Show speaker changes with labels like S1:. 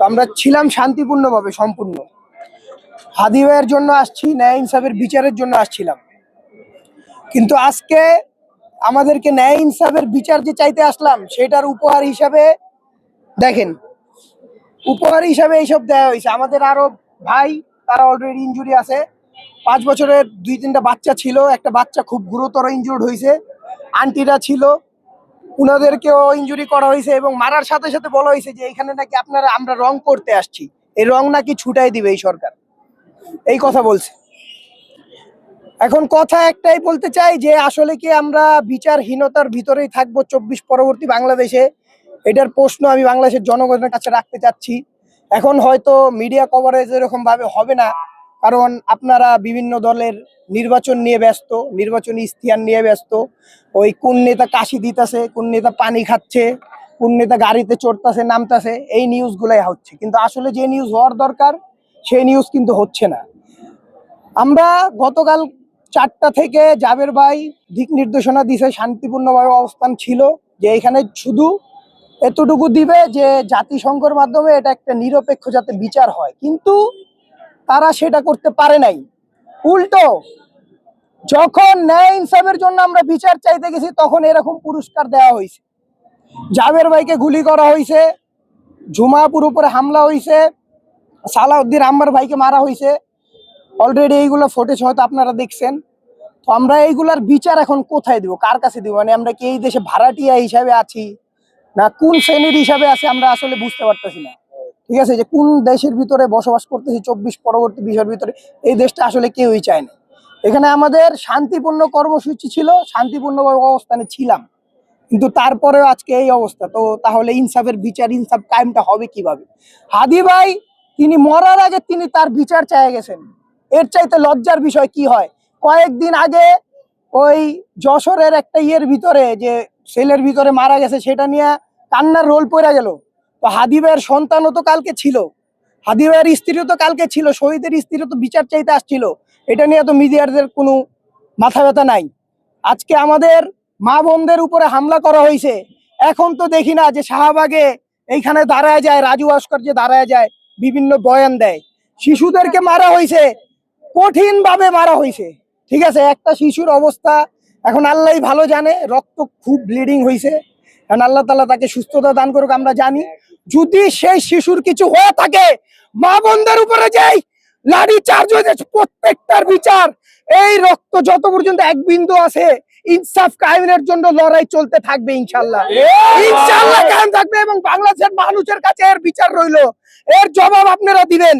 S1: আমরা ছিলাম শান্তিপূর্ণভাবে, সম্পূর্ণ। হাদি ভাইয়ের জন্য আসছি, ন্যায় ইনসাফের বিচারের জন্য আসছিলাম। কিন্তু আজকে আমাদেরকে ন্যায় ইনসাফের বিচার যে চাইতে আসলাম, সেটার উপহার হিসাবে দেখেন, উপহার হিসাবে এইসব দেওয়া হয়েছে। আমাদের আরও ভাই, তারা অলরেডি ইনজুরি আছে। পাঁচ বছরের দুই তিনটা বাচ্চা ছিল, একটা বাচ্চা খুব গুরুতর ইনজুর্ড হয়েছে। আন্টিরা ছিল উনাদেরকেও ইনজুরি করা হয়েছে এবং মারার সাথে সাথে বলা হয়েছে যে এখানে নাকি আপনারা, আমরা রং করতে আসছি। এই রং নাকি ছুটাই দিবে এই সরকার। এই কথা বলছে। এখন কথা একটাই বলতে চাই যে আসলে কি আমরা বিচারহীনতার ভিতরেই থাকব চব্বিশ পরবর্তী বাংলাদেশে? এটার প্রশ্ন আমি বাংলাদেশের জনগণের কাছে রাখতে চাচ্ছি। এখন হয়তো মিডিয়া কভারেজ এরকম ভাবে হবে না। কারণ আপনারা বিভিন্ন দলের নির্বাচন নিয়ে ব্যস্ত, নির্বাচনী ইস্তিহার নিয়ে ব্যস্ত। ওই কোন নেতা কাশি দিতেছে, কোন নেতা পানি খাচ্ছে, কোন নেতা গাড়িতে চড়তেছে, নামতেছে, এই নিউজগুলাই হচ্ছে। কিন্তু আসলে যে নিউজ হওয়ার দরকার, সেই নিউজ কিন্তু হচ্ছে না। আমরা গতকাল চারটা থেকে জাবের ভাই দিক নির্দেশনা দিছে, শান্তিপূর্ণভাবে অবস্থান ছিল যে এখানে শুধু এতটুকু দিবে যে জাতিসংঘর মাধ্যমে এটা একটা নিরপেক্ষ যাতে বিচার হয়। কিন্তু তারা সেটা করতে পারে নাই। উল্টো, যখন ন্যায় ইনসাফের জন্য আমরা বিচার চাইতে গেছি, তখন এরকম পুরস্কার দেওয়া হয়েছে। জাবের ভাইকে গুলি করা হয়েছে ঝুমাপুর উপরে হামলা হয়েছে, সালাউদ্দিন আম্মার ভাইকে মারা হয়েছে। অলরেডি এইগুলো ফুটেজ হয়তো আপনারা দেখছেন। তো আমরা এইগুলার বিচার এখন কোথায় দিব? কার কাছে দিব? মানে আমরা কি এই দেশে ভাড়াটিয়া হিসাবে আছি? না কোন শ্রেণির হিসাবে আছে? আমরা আসলে বুঝতে পারতেছি না। ঠিক আছে, যে কোন দেশের ভিতরে বসবাস করতেছি চব্বিশ পরবর্তী বিষয়ের ভিতরে, এই দেশটা আসলে কেউই চায় না। এখানে আমাদের শান্তিপূর্ণ কর্মসূচি ছিল শান্তিপূর্ণভাবে অবস্থানে ছিলাম। কিন্তু তারপরেও আজকে এই অবস্থা, তো তাহলে ইনসাফের বিচার, ইনসাফ কায়েমটা হবে কীভাবে? হাদি ভাই, তিনি মরার আগে তিনি তার বিচার চাই গেছেন। এর চাইতে লজ্জার বিষয় কি হয়? কয়েকদিন আগে ওই যশোরের একটা ইয়ের ভিতরে, যে সেলের ভিতরে মারা গেছে, সেটা নিয়ে কান্নার রোল পড়ে গেল। তো হাদি ভাইয়ের সন্তানও তো কালকে ছিল। হাদি ভাইয়ের স্ত্রীও তো কালকে ছিল, শহীদের স্ত্রীও তো বিচার চাইতে আসছিল। এটা নিয়ে তো মিডিয়ারদের কোনো মাথা ব্যথা নাই। আজকে আমাদের মা বোনদের উপরে হামলা করা হয়েছে। এখন তো দেখি না যে শাহবাগে এইখানে দাঁড়ায় যায়, রাজু ভাস্কর যে দাঁড়ায় যায়, বিভিন্ন বয়ান দেয়। শিশুদেরকে মারা হয়েছে কঠিন ভাবে মারা হয়েছে। ঠিক আছে, একটা শিশুর অবস্থা এখন আল্লাহ ভালো জানে, রক্ত খুব ব্লিডিং হয়েছে। এখন আল্লাহ তালা তাকে সুস্থতা দান করুক, আমরা জানি। যদি সেই শিশুর কিছু হয়ে থাকে, মা বোনদের উপরে যাই লাঠি চার্জ হয়ে যাচ্ছে প্রত্যেকটার বিচার, এই রক্ত যত পর্যন্ত এক বিন্দু আছে, ইনসাফ কায়েমের জন্য লড়াই চলতে থাকবে ইনশাল্লাহ ইনশাল্লাহ কায়েম থাকবে এবং বাংলাদেশের মানুষের কাছে এর বিচার রইল। এর জবাব আপনারা দিবেন।